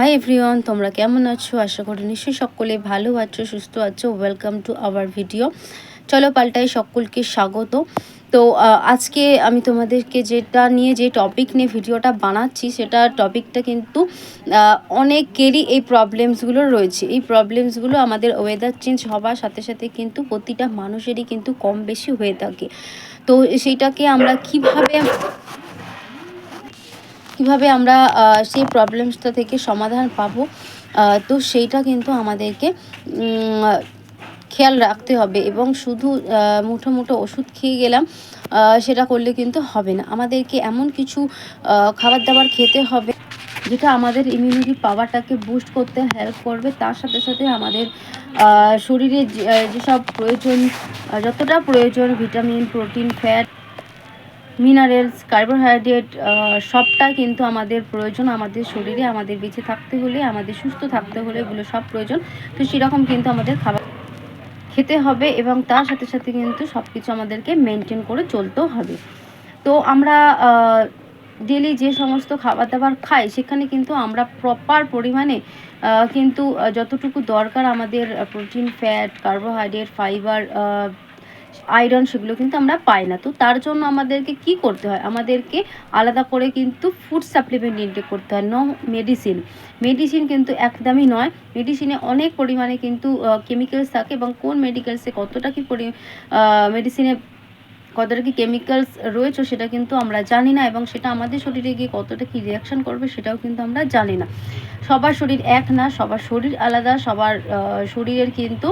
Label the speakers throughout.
Speaker 1: Hi everyone তোমরা কেমন আছো? আশা করি নিশ্চয়ই সকলে ভালো আছো, সুস্থ আছো। ওয়েলকাম টু আওয়ার ভিডিও চলো পাল্টাই সকলকে স্বাগত। তো আজকে আমি তোমাদেরকে যেটা নিয়ে, যে টপিক নিয়ে ভিডিওটা বানাচ্ছি, সেটা টপিকটা কিন্তু অনেকেরই এই প্রবলেমসগুলো রয়েছে। এই প্রবলেমসগুলো আমাদের ওয়েদার চেঞ্জ হওয়ার সাথে সাথে কিন্তু প্রতিটা মানুষেরই কিন্তু কম বেশি হয়ে থাকে। তো সেইটাকে আমরা কীভাবে কীভাবে আমরা সেই প্রবলেমসটা থেকে সমাধান পাবো তো সেইটা কিন্তু আমাদেরকে খেয়াল রাখতে হবে এবং শুধু মুঠো মুঠো ওষুধ খেয়ে গেলাম সেটা করলে কিন্তু হবে না। আমাদেরকে এমন কিছু খাবার দাবার খেতে হবে, যেটা আমাদের ইমিউনিটি পাওয়ারটাকে বুস্ট করতে হেল্প করবে। তার সাথে সাথে আমাদের শরীরে যেসব প্রয়োজন, যতটা প্রয়োজন vitamin protein fat minerals carbohydrate সবটা কিন্তু আমাদের প্রয়োজন আমাদের শরীরে, আমাদের বেঁচে থাকতে হলে, আমাদের সুস্থ থাকতে হলে এগুলো সব প্রয়োজন। তো সেরকম কিন্তু আমাদের খাবার খেতে হবে এবং তার সাথে সাথে কিন্তু সব কিছু আমাদেরকে মেনটেন করে চলতেও হবে। তো আমরা ডেলি যে সমস্ত খাবার দাবার খাই, সেখানে কিন্তু আমরা প্রপার পরিমাণে কিন্তু যতটুকু দরকার আমাদের protein fat carbohydrate fibre iron সেগুলো কিন্তু আমরা পাই না। তো তার জন্য আমাদেরকে কি করতে হয়? আমাদেরকে আলাদা করে কিন্তু ফুড সাপ্লিমেন্ট ইনটেক করতে হয় নো মেডিসিন মেডিসিন কিন্তু একদমই নয়। মেডিসিনে অনেক পরিমাণে কিন্তু কেমিক্যালস থাকে এবং কোন মেডিকেলসে কতটা কি পরি মেডিসিনে কতটা কি কেমিক্যালস রয়েছে সেটা কিন্তু আমরা জানি না এবং সেটা আমাদের শরীরে গিয়ে কতটা কি রিয়াকশান করবে সেটাও কিন্তু আমরা জানি না। সবার শরীর এক না, সবার শরীর আলাদা, সবার শরীরের কিন্তু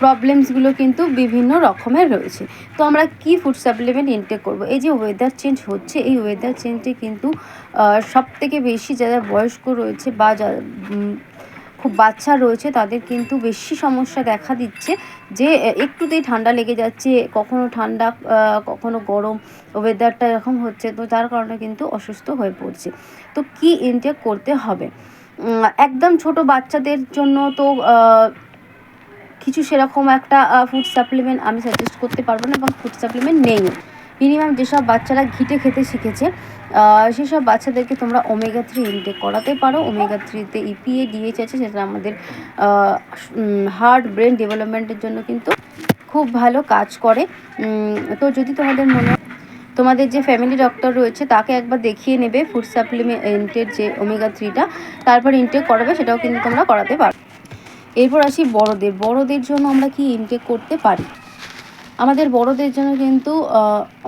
Speaker 1: প্রবলেমসগুলো কিন্তু বিভিন্ন রকমের রয়েছে। তো আমরা কি ফুড সাপ্লিমেন্ট ইনটেক করব? এই যে ওয়েদার চেঞ্জ হচ্ছে, এই ওয়েদার চেঞ্জে কিন্তু সব থেকে বেশি যারা বয়স্ক রয়েছে বা যারা খুব বাচ্চা রয়েছে, তাদের কিন্তু বেশি সমস্যা দেখা দিচ্ছে যে একটুতেই ঠান্ডা লেগে যাচ্ছে, কখনো ঠান্ডা কখনো গরম ওয়েদারটা এরকম হচ্ছে, তো তার কারণে কিন্তু অসুস্থ হয়ে পড়ছে। তো কি ইনটেক করতে হবে? একদম ছোট বাচ্চাদের জন্য তো কিছু সেরকম একটা ফুড সাপ্লিমেন্ট আমি সাজেস্ট করতে পারব না এবং ফুড সাপ্লিমেন্ট নেই। মিনিমাম যেসব বাচ্চারা ঘিটে খেতে শিখেছে সেসব বাচ্চাদেরকে তোমরা ওমেগা থ্রি ইনটেক করাতে পারো। ওমেগা থ্রিতে ইপিএ ডিএইচ আছে, সেটা আমাদের হার্ট ব্রেন ডেভেলপমেন্টের জন্য কিন্তু খুব ভালো কাজ করে। তো যদি তোমাদের মনে, তোমাদের যে ফ্যামিলি ডক্টর রয়েছে, তাকে একবার দেখিয়ে নেবে ফুড সাপ্লিমেন্টের যে ওমেগা থ্রিটা তারপর ইনটেক করাবে, সেটাও কিন্তু তোমরা করাতে পারো। এরপর আসি বড়দের। বড়দের জন্য আমরা কি ইনটেক করতে পারি? আমাদের বড়দের জন্য কিন্তু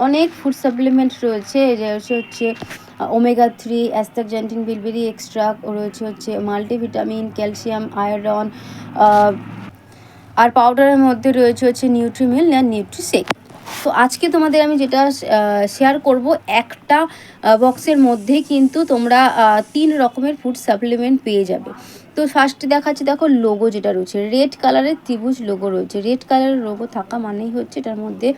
Speaker 1: অনেক ফুড সাপ্লিমেন্ট রয়েছে। যে হচ্ছে omega three astaxanthin bilberry extra রয়েছে হচ্ছে মাল্টিভিটামিন ক্যালসিয়াম আয়রন আর পাউডারের মধ্যে রয়েছে হচ্ছে নিউট্রিমিল আর নিউট্রিসেক তো আজকে তোমাদের আমি যেটা শেয়ার করব, একটা বক্সের মধ্যেই কিন্তু তোমরা তিন রকমের ফুড সাপ্লিমেন্ট পেয়ে যাবে। তো ফার্স্টে দেখাচ্ছি, দেখো লোগো যেটা রয়েছে। রেড কালারের ত্রিভুজ লোগো রয়েছে। রেড কালারের লোগো থাকা মানেই হচ্ছে এটার মধ্যে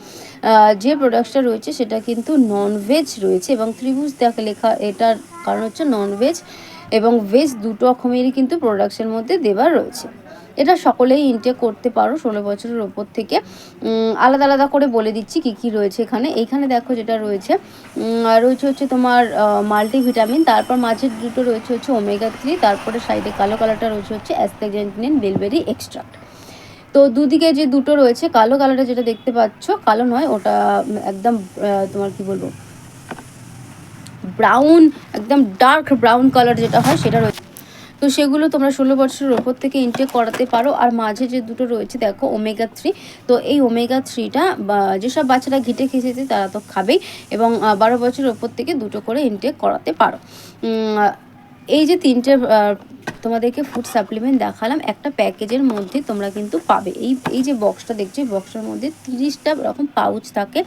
Speaker 1: যে প্রোডাক্টটা রয়েছে সেটা কিন্তু ননভেজ রয়েছে এবং ত্রিভুজ দেখা, লেখা, এটার কারণ হচ্ছে ননভেজ এবং ভেজ দুটো রকমেরই কিন্তু প্রোডাক্টসের মধ্যে দেওয়া রয়েছে। এটা সকলেই ইনটেক করতে পারো ষোলো বছরের ওপর থেকে। আলাদা আলাদা করে বলে দিচ্ছি কি কি রয়েছে এখানে। এইখানে দেখো যেটা রয়েছে রয়েছে হচ্ছে তোমার মাল্টিভিটামিন তারপর মাঝের দুটো রয়েছে হচ্ছে ওমেগা থ্রি তারপরে সাইডে কালো কালারটা রয়েছে হচ্ছে অ্যাস্টাগেন্টিন বেলবেরি এক্সট্রাক্ট তো দুদিকে যে দুটো রয়েছে, কালো কালারটা যেটা দেখতে পাচ্ছ, কালো নয়, ওটা একদম তোমার কি বলব ব্রাউন একদম ডার্ক ব্রাউন কালার যেটা হয়, সেটা রয়েছে তো সেগুলো তোমরা ষোলো বছরের ওপর থেকে ইনটেক করাতে পারো। আর মাঝে যে দুটো রয়েছে, দেখো ওমেগা থ্রি তো এই ওমেগা থ্রিটা যেসব বাচ্চারা ঘিটে খেয়েছে তারা তো খাবেই এবং বারো বছরের ওপর থেকে দুটো করে ইনটেক করাতে পারো। এই যে তিনটে তোমাদেরকে ফুড সাপ্লিমেন্ট দেখালাম, একটা প্যাকেজের মধ্যে তোমরা কিন্তু পাবে। এই এই যে বক্সটা দেখছ বক্সটার মধ্যে তিরিশটা রকম পাউচ থাকে।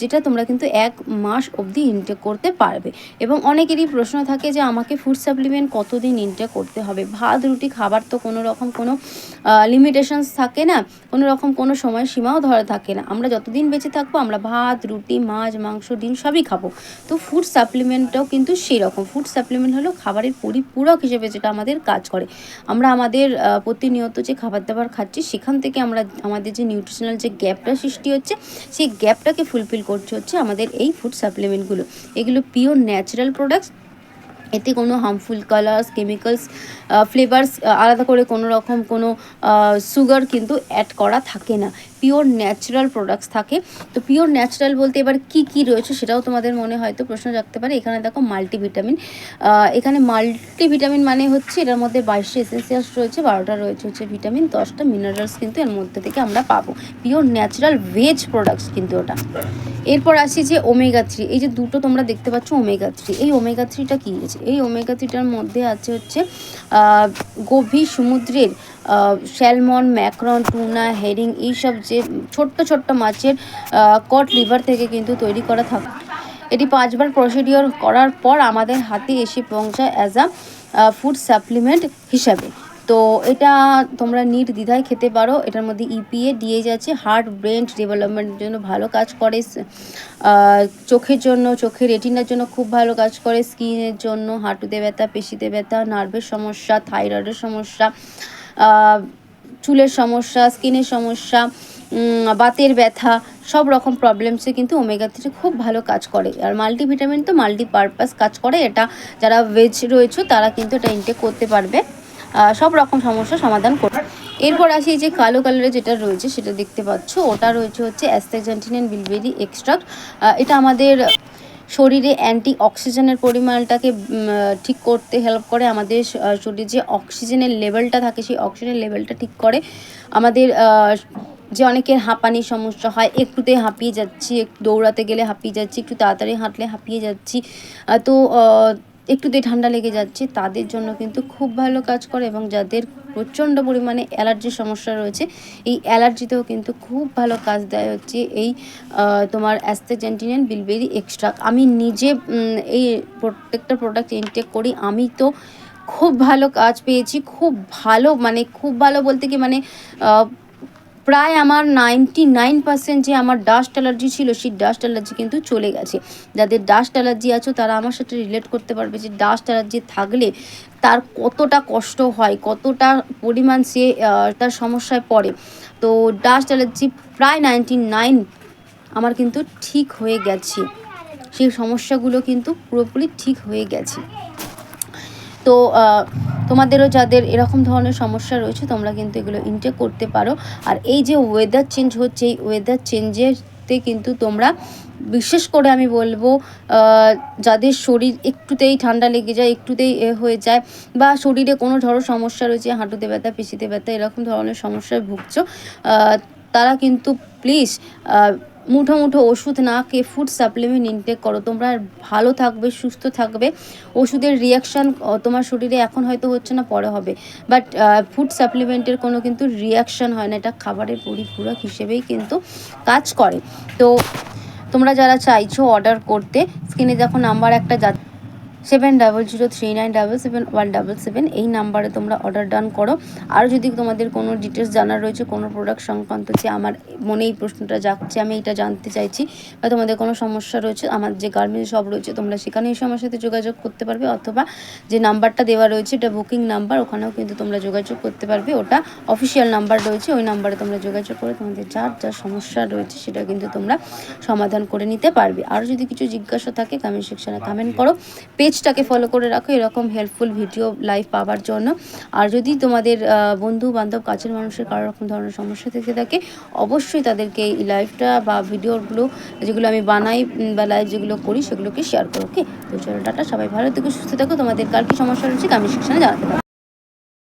Speaker 1: যেটা তোমরা কিন্তু এক মাস অবধি ইনটেক করতে পারবে। এবং অনেকেরই প্রশ্ন থাকে যে, আমাকে ফুড সাপ্লিমেন্ট কতদিন ইনটেক করতে হবে? ভাত, রুটি, খাবার তো কোনো রকম কোনো লিমিটেশনস থাকে না। কোনো রকম কোনো সময় সীমাও ধরা থাকে না। আমরা যতদিন বেঁচে থাকব, আমরা ভাত, রুটি, মাছ, মাংস, ডিম সবই খাব। তো ফুড সাপ্লিমেন্টটাও কিন্তু সেই রকম ফুড সাপ্লিমেন্ট হলো খাবারের পরিপূরক হিসেবে যেটা আমাদের কাজ করে। আমরা আমাদের প্রতিনিয়ত যে খাবার দাবার খাচ্ছি, সেখান থেকে আমরা আমাদের যে নিউট্রিশনাল যে গ্যাপটা সৃষ্টি হচ্ছে, সেই গ্যাপটাকে ফুলফিল করছে হচ্ছে আমাদের এই ফুড সাপ্লিমেন্টগুলো এগুলো পিওর ন্যাচারাল প্রোডাক্টস এতে কোনো হার্মফুল কালার্স কেমিক্যালস ফ্লেভার্স আলাদা করে কোনো রকম কোনো সুগার কিন্তু অ্যাড করা থাকে না। পিওর ন্যাচারাল প্রোডাক্টস থাকে। তো পিওর ন্যাচারাল বলতে এবার কি কি রয়েছে সেটাও তোমাদের মনে হয়তো প্রশ্ন রাখতে পারে। এখানে দেখো মাল্টিভিটামিন এখানে মাল্টিভিটামিন মানে হচ্ছে এটার মধ্যে বাইশটা এসেন্সিয়ালস রয়েছে, বারোটা রয়েছে হচ্ছে ভিটামিন দশটা মিনারেলস কিন্তু এর মধ্যে থেকে আমরা পাবো। পিওর ন্যাচারাল ভেজ প্রোডাক্টস কিন্তু ওটা। এরপর আসি যে ওমেগা থ্রি এই যে দুটো তোমরা দেখতে পাচ্ছ ওমেগা থ্রি এই ওমেগা থ্রিটা কী? আছে এই ওমেগা থ্রিটার মধ্যে আছে হচ্ছে গভীর সমুদ্রের স্যালমন ম্যাক্রন টুনা হেরিং এইসব যে ছোট্ট ছোট্ট মাছের কট লিভার থেকে কিন্তু তৈরি করা থাকে। এটি পাঁচবার প্রসিডিওর করার পর আমাদের হাতে এসে পৌঁছায় অ্যাজ আ ফুড সাপ্লিমেন্ট হিসাবে। তো এটা তোমরা নির্দ্বিধায় খেতে পারো। এটার মধ্যে E ইপিএ দিয়ে যাচ্ছে হার্ট ব্রেন ডেভেলপমেন্টের জন্য ভালো কাজ করে চোখের জন্য, চোখের রেটিনার জন্য খুব ভালো কাজ করে স্কিনের জন্য, হাঁটুতে ব্যথা, পেশিতে ব্যথা নার্ভের সমস্যা থাইরয়েডের সমস্যা চুলের সমস্যা, স্কিনের সমস্যা বাতের ব্যথা, সব রকম প্রবলেমসে কিন্তু ওমেগা থ্রি খুব ভালো কাজ করে। আর মাল্টিভিটামিন তো মাল্টিপারপাস কাজ করে। এটা যারা ভেজ রয়েছে, তারা কিন্তু এটা ইনটেক করতে পারবে। সব রকম সমস্যার সমাধান করবে এরপর আসি যে কালো কালারের যেটা রয়েছে, সেটা দেখতে পাচ্ছ। ওটা রয়েছে হচ্ছে অ্যাস্টাজেন্টিন বিলবেরি এক্সট্রাক্ট এটা আমাদের শরীরে অ্যান্টি অক্সিজেনের পরিমাণটাকে ঠিক করতে হেল্প করে আমাদের শরীরে যে অক্সিজেনের লেভেলটা থাকে, সেই অক্সিজেনের লেভেলটা ঠিক করে। আমাদের যে অনেকের হাঁপানির সমস্যা হয়, একটুতে হাঁপিয়ে যাচ্ছি, একটু দৌড়াতে গেলে হাঁপিয়ে যাচ্ছি, একটু তাড়াতাড়ি হাঁটলে হাঁপিয়ে যাচ্ছি। তো আহ, একটুতে ঠান্ডা লেগে যাচ্ছে তাদের জন্য কিন্তু খুব ভালো কাজ করে এবং যাদের প্রচণ্ড পরিমাণে অ্যালার্জির সমস্যা রয়েছে এই অ্যালার্জিতেও কিন্তু খুব ভালো কাজ দেয় হচ্ছে এই তোমার অ্যাস্তেজেন্টিনিয়ান বিলবেরি এক্সট্রা। আমি নিজে এই প্রত্যেকটা প্রোডাক্ট ইনটেক করি আমি তো খুব ভালো কাজ পেয়েছি খুব ভালো মানে খুব ভালো বলতে কি মানে প্রায় আমার নাইনটি নাইন পার্সেন্ট যে আমার ডাস্ট অ্যালার্জি ছিল, সেই ডাস্ট অ্যালার্জি কিন্তু চলে গেছে। যাদের ডাস্ট অ্যালার্জি আছো, তারা আমার সাথে রিলেট করতে পারবে যে ডাস্ট অ্যালার্জি থাকলে তার কতটা কষ্ট হয়, কতটা পরিমাণ সে তার সমস্যায় পড়ে। তো ডাস্ট অ্যালার্জি প্রায় নাইনটি নাইন আমার কিন্তু ঠিক হয়ে গেছে। সেই সমস্যাগুলো কিন্তু পুরোপুরি ঠিক হয়ে গেছে। তো তোমাদেরও যাদের এরকম ধরনের সমস্যা রয়েছে, তোমরা কিন্তু এগুলো ইনটেক করতে পারো। আর এই যে ওয়েদার চেঞ্জ হচ্ছে, এই ওয়েদার চেঞ্জেতে কিন্তু তোমরা, বিশেষ করে আমি বলব যাদের শরীর একটুতেই ঠান্ডা লেগে যায়, একটুতেই এ হয়ে যায়, বা শরীরে কোনো ধরো সমস্যা রয়েছে, হাঁটুতে ব্যথা পেশিতে ব্যথা, এরকম ধরনের সমস্যায় ভুগছো তারা কিন্তু প্লিজ মুঠো মুঠো ওষুধ না খেয়ে ফুড সাপ্লিমেন্ট ইনটেক করো। তোমরা ভালো থাকবে, সুস্থ থাকবে। ওষুধের রিয়াকশান তোমার শরীরে এখন হয়তো হচ্ছে না, পরে হবে। বাট ফুড সাপ্লিমেন্টের কোনো কিন্তু রিয়াকশান হয় না। এটা খাবারের পরিপূরক হিসেবেই কিন্তু কাজ করে। তো তোমরা যারা চাইছো অর্ডার করতে স্ক্রিনে দেখো নাম্বার একটা যা seven double zero three nine double seven one double seven এই নাম্বারে তোমরা অর্ডার ডান করো। আর যদি তোমাদের কোনো ডিটেলস জানার রয়েছে, কোনো প্রোডাক্ট সংক্রান্ত যে আমার মনে এই প্রশ্নটা যাচ্ছে, আমি এটা জানতে চাইছি বা তোমাদের কোনো সমস্যা রয়েছে, আমার যে গার্মেন্টস সব রয়েছে, তোমরা সেখানে এসে আমার সাথে যোগাযোগ করতে পারবে, অথবা যে নাম্বারটা দেওয়া রয়েছে, এটা বুকিং নাম্বার, ওখানেও কিন্তু তোমরা যোগাযোগ করতে পারবে, ওটা অফিসিয়াল নাম্বার রয়েছে, ওই নাম্বারে তোমরা যোগাযোগ করে তোমাদের যার যা সমস্যা রয়েছে, সেটা কিন্তু তোমরা সমাধান করে নিতে পারবে। আর যদি কিছু জিজ্ঞাসা থাকে কমেন্ট সেকশনে কমেন্ট করো। পেজটাকে ফলো করে রাখো, এরকম হেল্পফুল ভিডিও লাইভ পাওয়ার জন্য। আর যদি তোমাদের বন্ধু বান্ধব কাছের মানুষের কারও রকম ধরনের সমস্যা থেকে থাকে, অবশ্যই তাদেরকে এই লাইভটা বা ভিডিওগুলো যেগুলো আমি বানাই বা লাইভ যেগুলো করি, সেগুলোকে শেয়ার করো ওকে তো চলো, টাটা, সবাই ভালো থেকো, সুস্থ থাকো। তোমাদের কার কি সমস্যা রয়েছে কমেন্ট সেখানে জানাতে পারো।